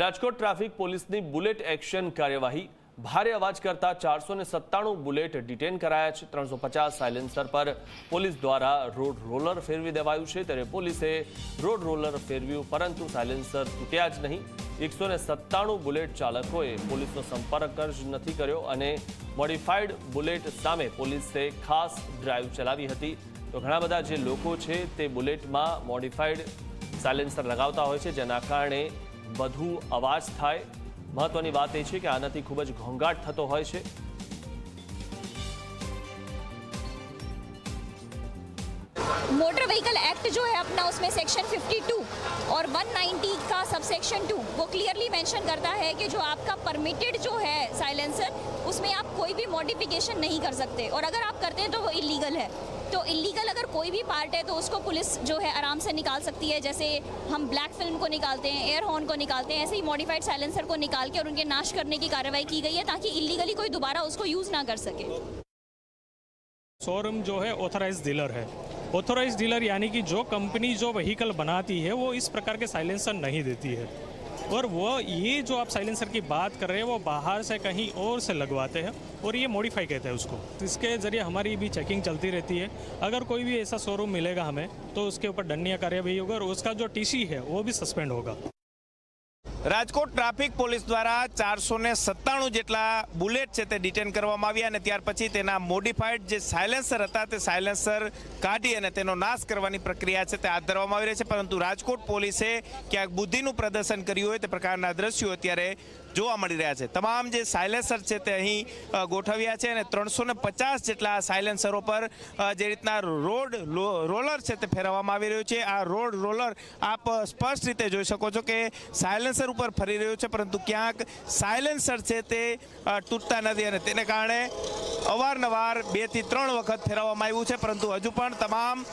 Rajkot traffic પોલીસની bullet action કાર્યવાહી. ભારે અવાજ કરતા ચારસો સત્તાણું બુલેટ ડિટેન કરાયા છે. ત્રણસો પચાસ સાયલેન્સર પર પોલીસ દ્વારા રોડ રોલર ફેરવી દેવાયું છે. ત્યારે પોલીસે રોડ રોલર ફેરવ્યું, પરંતુ સાયલેન્સર તૂટ્યા જ નહીં. એકસો સત્તાણું બુલેટ ચાલકોએ પોલીસનો સંપર્ક જ નથી કર્યો અને મોડિફાઈડ બુલેટ સામે પોલીસે ખાસ ડ્રાઈવ ચલાવી હતી. તો ઘણા બધા જે લોકો છે તે બુલેટમાં મોડિફાઈડ સાયલેન્સર લગાવતા હોય છે, જેના કારણે વધુ અવાજ થાય મહત્વની વાત એ છે કે આનાથી ખૂબ જ ઘોંઘાટ થતો હોય છે मोटर व्हीकल एक्ट जो है अपना उसमें सेक्शन 52 और 190 का सब सेक्शन 2 वो क्लियरली मेंशन करता है कि जो आपका परमिटेड जो है साइलेंसर उसमें आप कोई भी मॉडिफिकेशन नहीं कर सकते। और अगर आप करते हैं तो वो इलीगल है। तो इलीगल अगर कोई भी पार्ट है तो उसको पुलिस जो है आराम से निकाल सकती है। जैसे हम ब्लैक फ़िल्म को निकालते हैं एयर हॉर्न को निकालते हैं, ऐसे ही मॉडिफाइड साइलेंसर को निकाल के और उनके नाश करने की कार्रवाई की गई है, ताकि इलीगली कोई दोबारा उसको यूज़ ना कर सके। शोरूम जो है ऑथराइज डीलर है। ऑथराइज डीलर यानी कि जो कंपनी जो व्हीकल बनाती है, वो इस प्रकार के साइलेंसर नहीं देती है। और वो ये जो आप साइलेंसर की बात कर रहे हैं, वो बाहर से कहीं और से लगवाते हैं और ये मॉडिफाई कहते हैं उसको। तो इसके ज़रिए हमारी भी चेकिंग चलती रहती है। अगर कोई भी ऐसा शोरूम मिलेगा हमें तो उसके ऊपर दंडनीय कार्यवाही होगा और उसका जो टीसी है, वो भी सस्पेंड होगा। રાજકોટ ટ્રાફિક પોલીસ દ્વારા ચારસો ને સત્તાણું જેટલા બુલેટ છે તે ડિટેન કરવામાં આવ્યા અને ત્યાર પછી તેના મોડિફાઈડ જે સાયલેન્સર હતા તે સાયલેન્સર કાઢી અને તેનો નાશ કરવાની પ્રક્રિયા છે તે હાથ ધરવામાં આવી રહી છે. પરંતુ રાજકોટ પોલીસે ક્યાંક બુદ્ધિનું પ્રદર્શન કર્યું હોય તે પ્રકારના દ્રશ્યો અત્યારે જોવા મળી રહ્યા છે. તમામ જે સાયલેન્સર છે તે અહીં ગોઠવ્યા છે અને ત્રણસો પચાસ જેટલા સાયલેન્સરો પર જે રીતના રોડ રોલર છે તે ફેરવવામાં આવી રહ્યું છે. આ રોડ રોલર આપ સ્પષ્ટ રીતે જોઈ શકો છો કે સાયલેન્સર ઉપર ફરી રહ્યું છે, પરંતુ ક્યાંક સાયલેન્સર છે તે તૂટતા નથી અને તેને કારણે અવારનવાર બેથી ત્રણ વખત ફેરવવામાં આવ્યું છે, પરંતુ હજુ પણ તમામ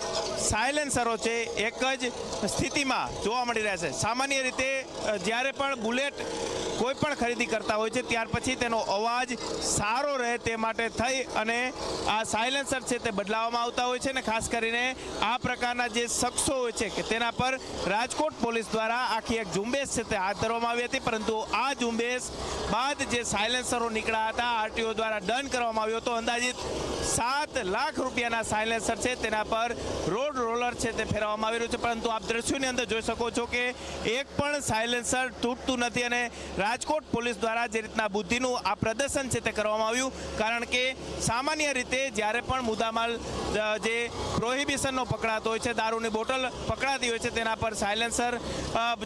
સાયલેન્સરો છે એક જ સ્થિતિમાં જોવા મળી રહ્યા છે. સામાન્ય રીતે જ્યારે પણ બુલેટ કોઈ પણ ખરીદી કરતા હોય છે, ત્યાર પછી તેનો અવાજ સારો રહે તે માટે થઈ અને આ સાયલેન્સર છે તે બદલાવવામાં આવતા હોય છે ને ખાસ કરીને આ પ્રકારના જે શખ્સો હોય છે કે તેના પર રાજકોટ પોલીસ દ્વારા આખી એક ઝુંબેશ છે તે હાથ ધરવામાં આવી હતી, પરંતુ આ ઝુંબેશ બાદ જે સાયલેન્સરો નીકળ્યા હતા, આરટીઓ દ્વારા દંડ કરવામાં આવ્યો હતો. અંદાજિત સાત લાખ રૂપિયાના સાયલેન્સર છે તેના પર રોડ રોલર છે તે ફેરવવામાં આવી રહ્યું છે. પરંતુ આપ દ્રશ્યોની અંદર જોઈ શકો છો કે એક પણ સાયલેન્સર તૂટતું નથી અને રાજકોટ પોલીસ દ્વારા જે રીતના બુદ્ધિનું આ પ્રદર્શન છે તે કરવામાં આવ્યું. કારણ કે સામાન્ય રીતે જ્યારે પણ મુદ્દામાલ જે પ્રોહિબિશનનો પકડાતો હોય છે, દારૂની બોટલ પકડાતી હોય છે, તેના પર સાયલેન્સર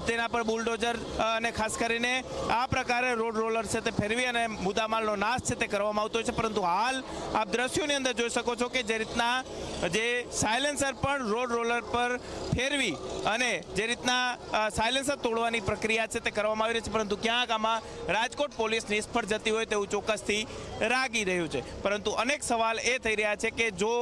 તેના પર બુલડોઝર અને ખાસ કરીને આ પ્રકારે રોડ રોલર છે તે ફેરવી અને મુદ્દામાલનો નાશ છે તે કરવામાં આવતો હોય છે. પરંતુ હાલ આપ દ્રશ્યોની અંદર જોઈ શકો છો કે જે રીતના જે સાયલેન્સર પણ રોડ રોલર પર ફેરવી અને જે રીતના સાયલેન્સર તોડવાની પ્રક્રિયા છે તે કરવામાં આવી રહી છે. પરંતુ ક્યાંક આમાં રાજકોટ પોલીસ નિષ્ફળ જતી હોય તેવું ચોક્કસથી રાગી રહ્યું છે. પરંતુ અનેક સવાલ એ થઈ રહ્યા છે કે જો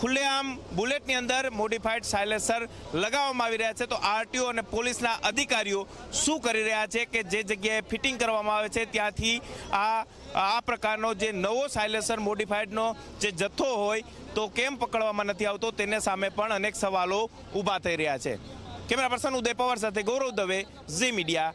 ખુલ્લેઆમ બુલેટની અંદર મોડિફાઈડ સાયલેન્સર લગાવવામાં આવી રહ્યા છે, તો આરટીઓ અને પોલીસના અધિકારીઓ શું કરી રહ્યા છે કે જે જગ્યાએ ફિટિંગ કરવામાં આવે છે, ત્યાંથી આ આ પ્રકારનો જે નવો સાયલેન્સર મોડિફાઈડનો જે જથ્થો હોય, તો કેમ પકડવામાં નથી આવતો, તેને સામે પણ અનેક સવાલો ઊભા થઈ રહ્યા છે. કેમેરા પર્સન ઉદય પવાર સાથે ગૌરવ દવે, ઝી મીડિયા.